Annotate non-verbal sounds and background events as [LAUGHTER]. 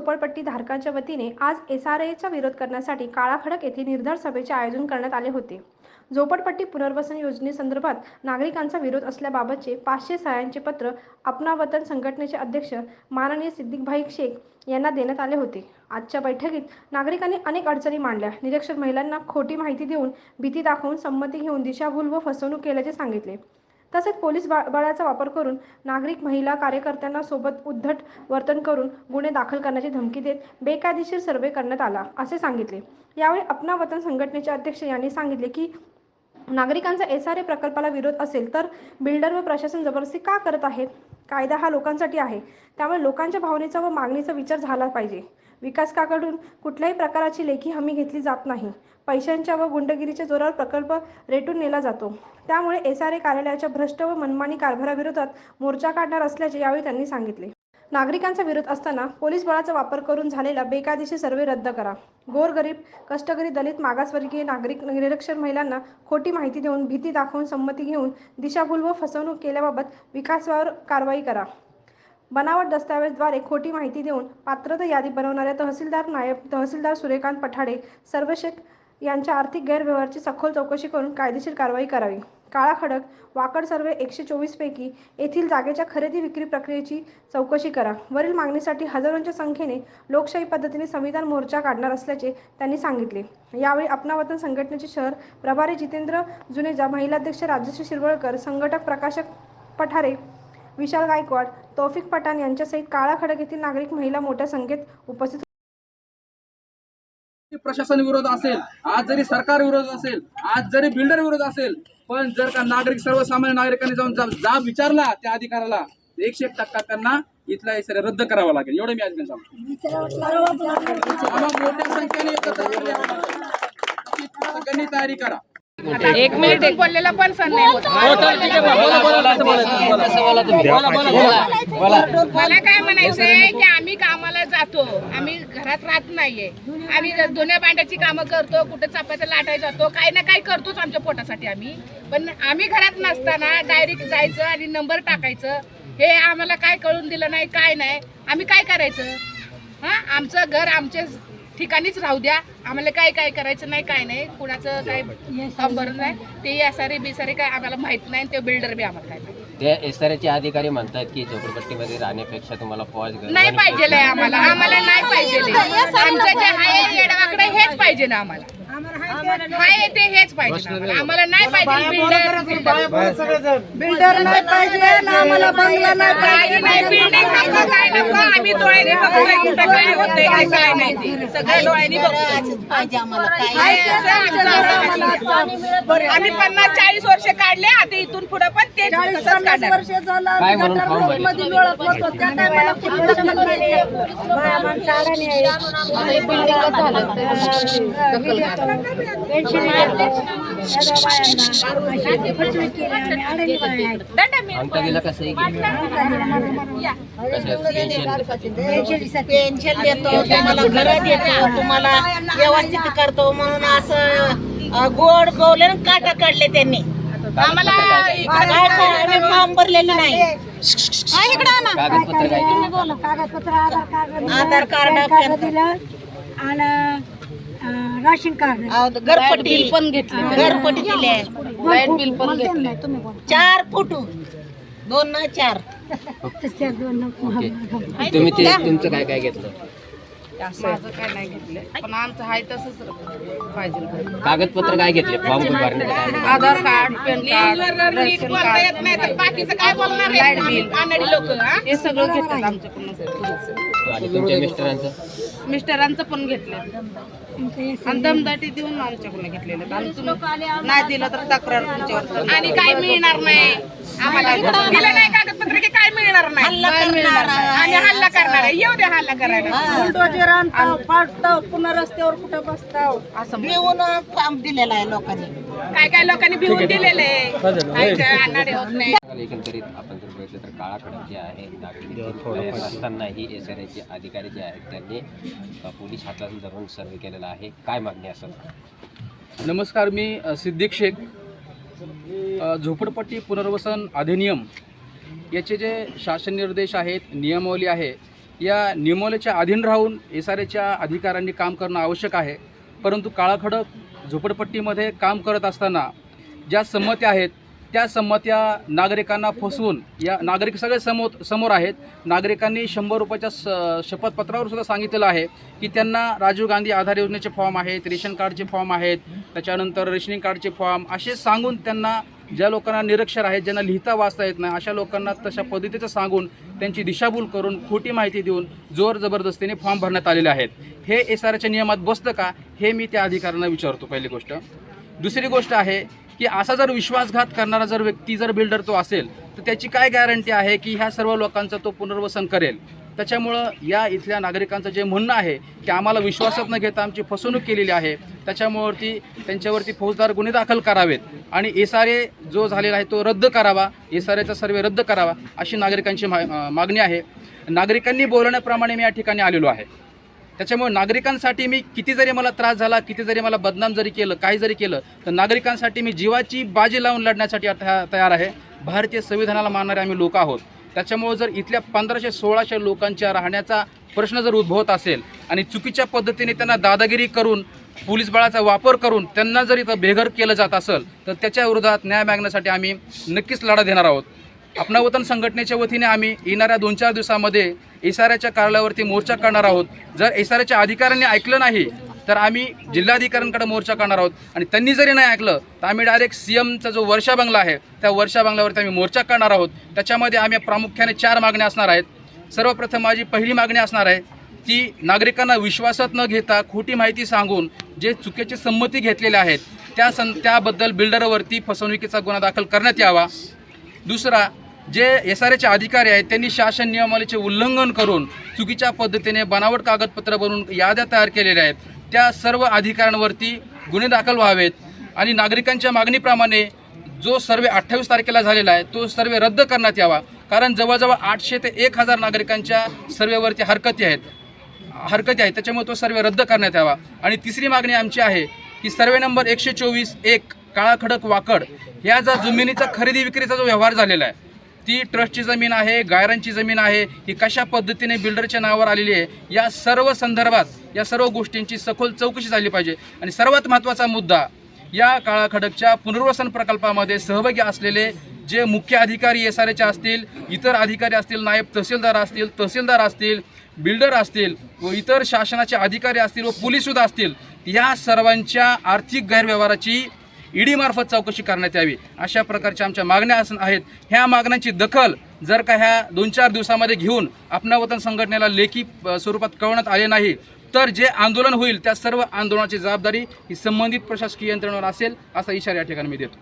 झोपडपट्टी धारकांच्या वतीने आज एस आर एचा विरोध करण्यासाठी काळाखडक येथे निर्धार सभेचे आयोजन करण्यात आले होते. झोपडपट्टी पुनर्वसन योजनेसंदर्भात नागरिकांचा विरोध असल्याबाबतचे पाचशे सह्यांचे पत्र अपना वतन संघटनेचे अध्यक्ष माननीय सिद्दीकभाई शेख यांना देण्यात आले होते. आजच्या बैठकीत नागरिकांनी अनेक अडचणी मांडल्या. निरीक्षक महिलांना खोटी माहिती देऊन भीती दाखवून संमती घेऊन दिशाभूल व फसवणूक केल्याचे सांगितले. तसेच पोलीस बा- बळाचा वापर करून नागरिक महिला कार्यकर्त्यांना सोबत उद्धट वर्तन करून गुन्हे दाखल करण्याची धमकी देत बेकायदेशीर सर्वे करण्यात आला असे सांगितले. यावेळी अपना वतन संघटनेचे अध्यक्ष यांनी सांगितले की नागरिकांचा एस आर ए प्रकल्पाला विरोध असेल तर बिल्डर व प्रशासन जबरदस्ती का करत आहेत? कायदा हा लोकांसाठी आहे. त्यामुळे लोकांच्या भावनेचा व मागणीचा विचार झाला पाहिजे. विकासकाकडून कुठल्याही प्रकाराची लेखी हमी घेतली जात नाही. पैशांच्या व गुंडगिरीच्या जोरावर प्रकल्प रेटून नेला जातो. त्यामुळे एस आर ए कार्यालयाच्या भ्रष्ट व मनमानी कारभाराविरोधात मोर्चा काढणार असल्याचे यावेळी त्यांनी सांगितले. नागरिकांचा विरोध असताना पोलीस बळाचा वापर करून झालेला बेकायदेशीर सर्वे रद्द करा. गोरगरीब कष्टकरी दलित मागासवर्गीय नागरिक निरक्षर महिलांना खोटी माहिती देऊन भीती दाखवून संमती घेऊन दिशाभूल व फसवणूक केल्याबाबत विकासावर कारवाई करा. बनावट दस्तावेजद्वारे खोटी माहिती देऊन पात्रता यादी बनवणाऱ्या तहसीलदार नायब तहसीलदार सूर्यकांत पठाडे सर्वशेख यांच्या आर्थिक गैरव्यवहारची सखोल चौकशी करून कायदेशीर कारवाई करावी. काळा खडक वाकड सर्वे एकशे चोवीसपैकी येथील जागेच्या खरेदी विक्री प्रक्रियेची चौकशी करा. वरील मागणीसाठी हजारोंच्या संख्येने लोकशाही पद्धतीने संविधान मोर्चा काढणार असल्याचे त्यांनी सांगितले. यावेळी अपना वतन संघटनेचे शहर प्रभारी जितेंद्र जुनेजा महिलाध्यक्ष राजश्री शिरवळकर संघटक प्रकाशक पठारे विशाल गायकवाड तौफिक पठाण यांच्यासहित काळा खडक येथील नागरिक महिला मोठ्या संख्येत उपस्थित प्रशासन विरोध असेल आज जरी सरकार विरोध असेल आज जरी बिल्डर विरोध असेल पण जर का नागरिक सर्वसामान्य नागरिकांनी जाऊन जा- जाब विचारला त्या अधिकाऱ्याला एकशे एक टक्का त्यांना इथला इशारा रद्द करावा लागेल. एवढं मी आज सांगतो. आम्हाला मोठ्या संख्येने. सगळ्यांनी तयारी करा. एक मिनिट एक बोललेला पण सण नाही होत. मला काय म्हणायचंय की आम्ही कामाला जातो आम्ही घरात राहत नाहीये. आम्ही दोन्या भांड्याची कामं करतो कुठं चपात्या लाटाय जातो काही ना काही करतोच आमच्या पोटासाठी आम्ही. पण आम्ही घरात नसताना डायरेक्ट जायचं आणि नंबर टाकायचं. हे आम्हाला काय कळून दिलं नाही काय नाही. आम्ही काय करायचं? हा? आमचं घर आमच्या ठिकाणीच राहू द्या. आम्हाला काय काय करायचं नाही काय नाही. कुणाचं काय खबर नाही. ते यासारे बिसारे काय आम्हाला माहीत नाही ते बिल्डर बी आम्हाला काय. ते एसआरचे अधिकारी म्हणतात की झोपडपट्टीमध्ये राहण्यापेक्षा तुम्हाला पॉज नाही पाहिजे आम्हाला. आम्हाला नाही पाहिजे आमचं जे आहे येडवाकडे हेच पाहिजे ना आम्हाला. ते हेच पाहिजे आम्हाला. नाही पाहिजे बिल्डर बिल्डर नाही पाहिजे ना आम्हाला बंगला नाही काही नाही बिल्डिंग नको काय नको आम्ही डोळ्याने बघतोय कुठं काय होतंय काय काय नाही ते. सगळं डोळ्याने बघतोय हाय असं आमचं असं आहे. आम्ही पन्नास चाळीस वर्ष काढले आता इथून पुढे पण काढणार. वर्ष झालं होतो त्या टायमाला कुठं पेन्शन कसं देतो तुम्हाला घर देतो तुम्हाला व्यवस्थित करतो म्हणून असं गोड आणि काटा काढले त्यांनी आम्हाला फॉर्म भरलेले नाही. कागदपत्र आधार कार्ड दिलं, आणि राशन कार्ड अहो, घरपट्टी. पण घेतली. घरपट्टी दिले लाइट बिल पण घेतलं. तुम्ही बोला. चार फुटू. दोन ना चार. [LAUGHS] तसे दोन नको. तुम्ही ते तुमचं काय काय घेतलं? माझं काय नाही घेतलं. पण आमचं आहे तसंच पाहिजे. कागदपत्र काय घेतले? फॉर्म भरण्याचं काय आधार कार्ड पॅन कार्ड नीट बोलता येत नाही तर बाकीचं काय बोलणार लाइट बिल हे सगळं घेतात आमच्याकडून. आणि तुमच्या मिस्टरांचं? मिस्टरांचं पण घेतलं. आणि दमदाटी देऊन आमच्याकडून घेतलेलं आणि तुम्ही नाही दिलं तर तक्रार तुमच्यावर आणि काय मिळणार नाही? आम्हाला दिलं नाही. कागदपत्र की काय मिळणार नाही? काय मिळणार नाही. आणि हल्ला करणार आहे. येऊ द्या हल्ला करायला. फाडताव पुन्हा रस्त्यावर कुठं बसताव? असं मिळून फॉर्म दिलेला आहे लोकांनी. काय काय लोकांनी भिवून दिलेले होत नाही. एकंदरीत आपण जर बघितलं तर काळा खडक जे आहे नागरिक असतानाही एस आर चे अधिकारी जे आहेत त्यांनी पोलीस हातातून धरून सर्वे केलेला आहे. काय मागणी असेल नमस्कार मी अ, सिद्दीक शेख. झोपडपट्टी पुनर्वसन अधिनियम याचे जे शासन निर्देश आहेत नियमावली आहे या नियमावलीच्या अधीन राहून एस आर एच्या अधिकाऱ्यांनी काम करणं आवश्यक आहे. परंतु काळाखडक झोपडपट्टीमध्ये काम करत असताना ज्या संमत्या आहेत त्या संमत्या नागरिकांना फसवून या नागरिक सगळे समोर समोर आहेत. नागरिकांनी शंभर रुपयाच्या स शपथपत्रावर सुद्धा सांगितलेलं आहे की त्यांना राजीव गांधी आधार योजनेचे फॉर्म आहेत रेशन कार्डचे फॉर्म आहेत त्याच्यानंतर रेशनिंग कार्डचे फॉर्म असे सांगून त्यांना ज्या लोकांना निरक्षर आहेत ज्यांना लिहिता वाचता येत नाही अशा लोकांना तशा पद्धतीचं सांगून त्यांची दिशाभूल करून खोटी माहिती देऊन जोर जबरदस्तीने फॉर्म भरण्यात आलेले आहेत. हे एस आर एच्या नियमात बसतं का हे मी त्या अधिकाऱ्यांना विचारतो पहिली गोष्ट. दुसरी गोष्ट आहे की असा जर विश्वासघात करणारा जर व्यक्ती जर बिल्डर तो असेल तर त्याची काय गॅरंटी आहे की ह्या सर्व लोकांचं तो पुनर्वसन करेल? त्याच्यामुळं या इथल्या नागरिकांचं जे म्हणणं आहे की आम्हाला विश्वासात न घेता आमची फसवणूक केलेली आहे त्याच्यामुळेवरती त्यांच्यावरती फौजदार गुन्हे दाखल करावेत आणि एस आर ए जो झालेला आहे तो रद्द करावा एस आर एचा सर्वे रद्द करावा अशी नागरिकांची मा मागणी आहे. नागरिकांनी बोलण्याप्रमाणे मी या ठिकाणी आलेलो आहे. त्याच्यामुळे नागरिकांसाठी मी किती जरी मला त्रास झाला किती जरी मला बदनाम जरी केलं काही जरी केलं तर नागरिकांसाठी मी जीवाची बाजी लावून लढण्यासाठी तयार आहे. भारतीय संविधानाला मानणारे आम्ही लोक आहोत. त्याच्यामुळे जर इथल्या पंधराशे सोळाशे लोकांच्या राहण्याचा प्रश्न जर उद्भवत असेल आणि चुकीच्या पद्धतीने त्यांना दादागिरी करून पोलीस बळाचा वापर करून त्यांना जर इथं बेघर केलं जात असेल तर त्याच्या विरोधात न्याय मागण्यासाठी आम्ही नक्कीच लढा देणार आहोत. आपणा वतन संघटनेच्या वतीने आम्ही येणाऱ्या दोन चार दिवसामध्ये एस आर एच्या कार्यालयावरती मोर्चा करणार आहोत. जर एस आर एच्या अधिकाऱ्यांनी ऐकलं नाही तर आम्ही जिल्हाधिकाऱ्यांकडे मोर्चा करणार आहोत. आणि त्यांनी जरी नाही ऐकलं तर आम्ही डायरेक्ट सी एमचा जो वर्षा बंगला आहे त्या वर्षा बंगल्यावरती आम्ही मोर्चा करणार आहोत. त्याच्यामध्ये आम्ही प्रामुख्याने चार मागण्या असणार आहेत. सर्वप्रथम माझी पहिली मागणी असणार आहे ती नागरिकांना विश्वासात न घेता खोटी माहिती सांगून जे चुकीचे संमती घेतलेल्या आहेत त्या सं त्याबद्दल बिल्डरवरती फसवणुकीचा गुन्हा दाखल करण्यात यावा. दुसरा जे एस आर एचे अधिकारी आहेत त्यांनी शासन नियमावलीचे उल्लंघन करून चुकीच्या पद्धतीने बनावट कागदपत्र बनवून याद्या तयार केलेल्या आहेत. त्या सर्व अधिकाऱ्यांवरती गुन्हे दाखल व्हावेत आणि नागरिकांच्या मागणीप्रमाणे जो सर्वे अठ्ठावीस तारखेला झालेला आहे तो सर्वे रद्द करण्यात यावा. कारण जवळजवळ आठशे ते एक हजार नागरिकांच्या सर्वेवरती हरकती आहेत. हरकती आहेत. त्याच्यामुळे तो सर्वे रद्द करण्यात यावा. आणि तिसरी मागणी आमची आहे की सर्वे नंबर एकशे चोवीस एक काळाखडक वाकड ह्या ज्या जमिनीचा खरेदी विक्रीचा जो व्यवहार झालेला आहे ती ट्रस्टची जमीन आहे गायरांची जमीन आहे ही कशा पद्धतीने बिल्डरच्या नावावर आलेली आहे या सर्व संदर्भात या सर्व गोष्टींची सखोल चौकशी झाली पाहिजे. आणि सर्वात महत्त्वाचा मुद्दा या काळाखडकच्या पुनर्वसन प्रकल्पामध्ये सहभागी असलेले जे मुख्य अधिकारी एस आर एचे असतील इतर अधिकारी असतील नायब तहसीलदार असतील तहसीलदार असतील बिल्डर असतील व इतर शासनाचे अधिकारी असतील व पोलीससुद्धा असतील या सर्वांच्या आर्थिक गैरव्यवहाराची ईडीमार्फत चौकशी करण्यात यावी. अशा प्रकारच्या आमच्या मागण्या असं आहेत. ह्या मागण्यांची दखल जर का ह्या दोन चार दिवसामध्ये घेऊन आपणा वतन संघटनेला लेखी स्वरूपात कळवण्यात आले नाही तर जे आंदोलन होईल त्या सर्व आंदोलनाची जबाबदारी ही संबंधित प्रशासकीय यंत्रणेवर असेल असा इशारा या ठिकाणी मी देतो.